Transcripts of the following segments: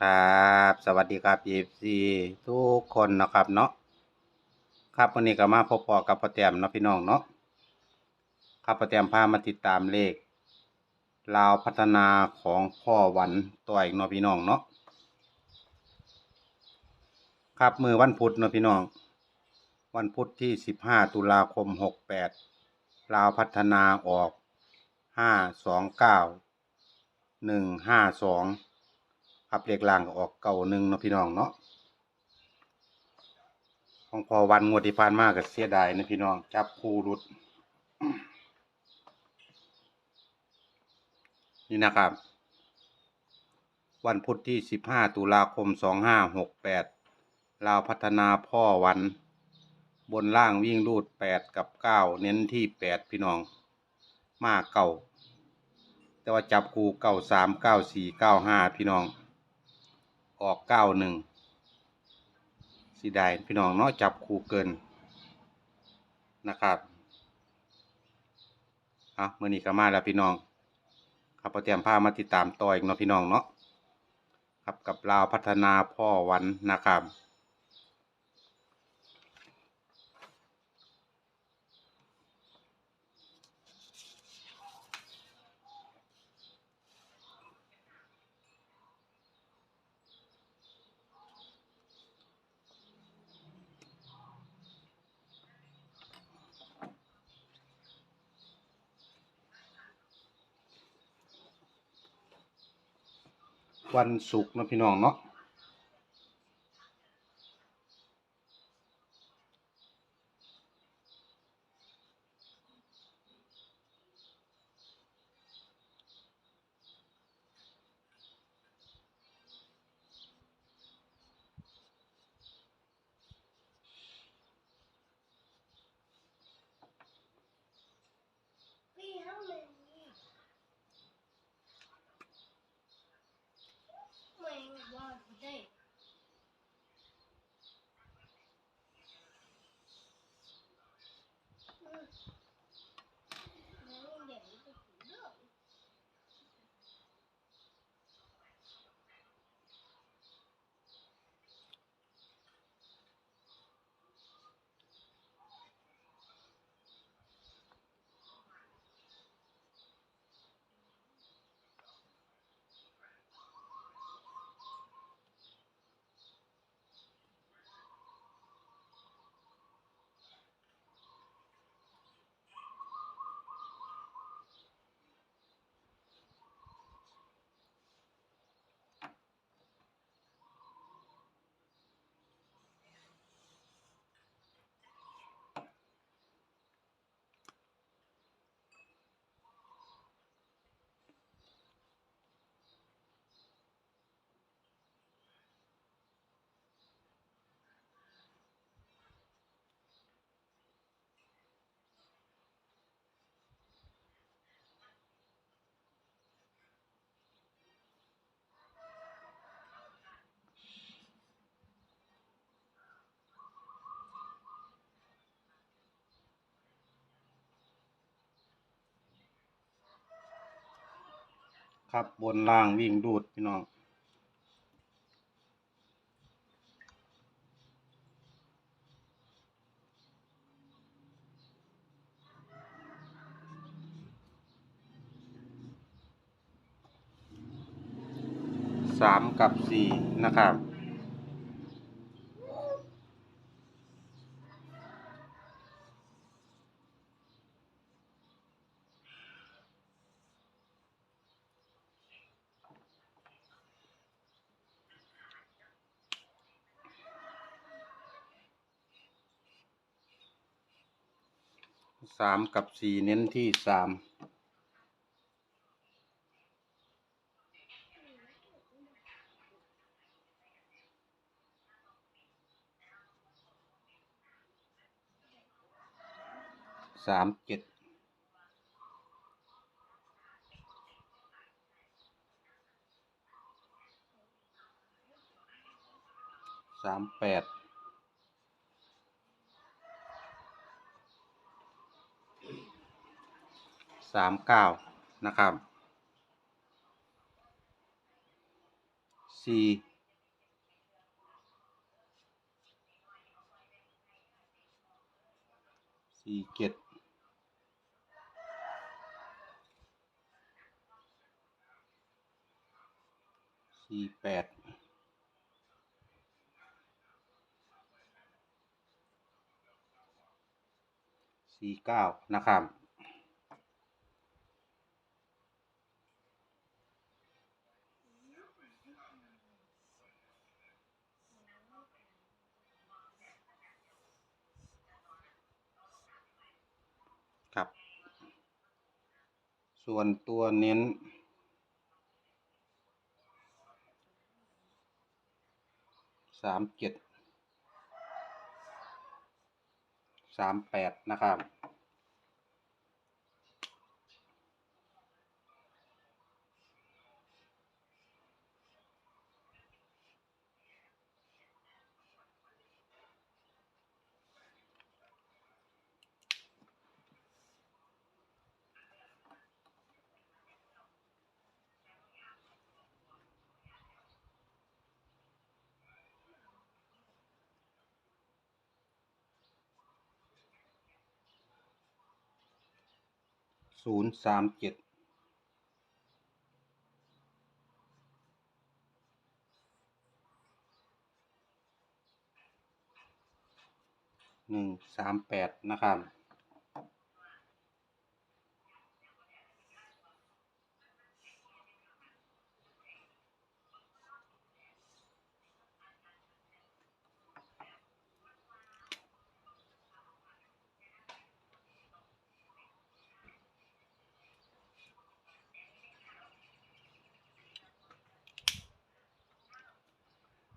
ครับ สวัสดีครับ FC ทุกคนนะครับเนาะครับวันนี้ก็มาพบปอกับพ่อแต้มเนาะพี่น้องเนาะครับพ่อแต้มพามาติดตามเลขลาวพัฒนาของพ่อวันตัวอีกเนาะพี่น้องเนาะครับมือวันพุธเนาะพี่น้อง วันพุธที่15ตุลาคม68ลาวพัฒนาออก529 152 ครับเลขล่างก็ออกเก่าหนึ่งเนาะพี่น้องเนาะของพอวันงวดที่ผ่านมาก็เสียดายนะพี่น้องจับคู่รุด นี่นะครับ วันพุธที่สิบห้าตุลาคมสองห้าหกแปดลาวพัฒนาพ่อวัน บนล่างวิ่งรูดแปดกับเก้าเน้นที่แปดพี่น้อง มาเก่า แต่ว่าจับคู่เก้าสามเก้าสี่เก้าห้าพี่น้อง ออกเก้าหนึ่งสีได้พี่น้องเนาะจับคู่เกินนะครับอะมื่อนี้ก็มาแล้วพี่น้องครับพอเตรียมพามาติดตามต่ออีกเนาะพี่น้องเนาะครับกับลาวพัฒนาพ่อวันนะครับ วันศุกร์นะพี่น้องเนาะ ครับบนล่างวิ่งดูดพี่น้องสามกับสี่นะครับ สามกับสี่เน้นที่สามสามเจ็ดสามแปด สามเก้านะครับสี่สี่เจ็ดสี่แปดสี่เก้านะครับ ครับ ส่วนตัวเน้น สามเจ็ด สามแปดนะครับ ศูนย์สามเจ็ดหนึ่งสามแปดนะครับ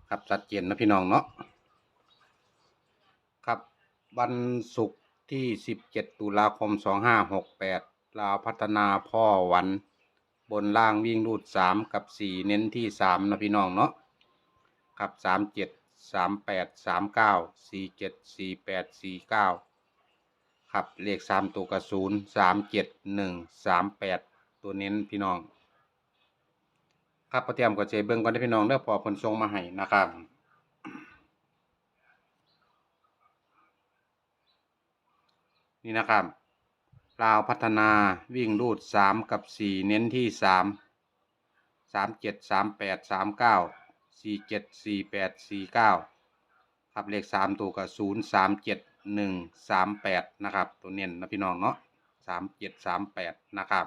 ครับชัดเจนนะพี่น้องเนาะครับวันศุกร์ที่ 17 ตุลาคม 2568 ลาวพัฒนาพ่อวัน บนล่างวิ่งรูด 3 กับ 4 เน้นที่ 3 นะพี่น้องเนาะครับ 37 38 39 47 48 49 ครับเลข 3 ตัวกระศูน37 1 38 ตัวเน้นพี่น้อง ครับพอเตรียมก็เจเบิงก่อนได้พี่น้องเด้อพอผลส่งมาให้นะครับนี่นะครับลาวพัฒนาวิ่งรูดสามกับสี่เน้นที่สามสามเจ็ดสามแปดสามเก้าสี่เจ็ดสี่แปดสี่เก้าครับเลขสามตัวกับศูนย์สามเจ็ดหนึ่งสามแปดนะครับ ตัวเน้นนะพี่น้องเนาะสามเจ็ดสามแปดนะครับ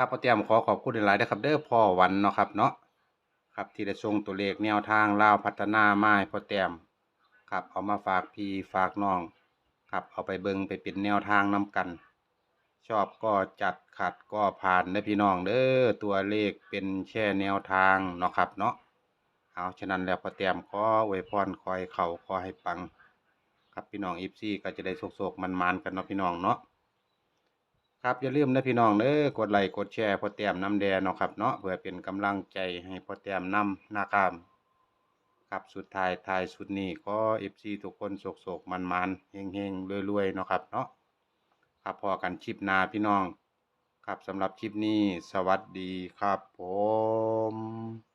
ครับพ่อเตรียมขอขอบคุณหลายๆนะครับเด้อพ่อวันเนาะครับเนาะครับที่ได้ส่งตัวเลขแนวทางลาวพัฒนามาให้พ่อเตรียมครับเอามาฝากพี่ฝากน้องครับเอาไปเบิงไปเป็นแนวทางนํกัน ชอบก็จัดขัดก็ผ่านเด้พี่น้องเด้อตัวเลขเป็นแค่แนวทางเนาะครับเนาะเอาฉะนั้นแล้วพ่อเตรียมขออวยพรคอยเขาขอให้ปัง ครับพี่น้องอีฟซี่ก็จะได้โศกๆมันๆกันเนาะพี่น้องเนาะ ครับอย่าลืมนะพี่น้องเด้อกดไลค์กดแชร์พอแต้มน้ำแดงเนาะครับเนาะเพื่อเป็นกำลังใจให้พอแต้มนำนะครับครับสุดท้ายท้ายสุดนี้ก็เอฟซีทุกคนโศกๆมันๆเฮงๆรวยๆเนาะครับเนาะครับพอกันชิปนาพี่น้อง ครับสำหรับคลิปนี้สวัสดีครับผม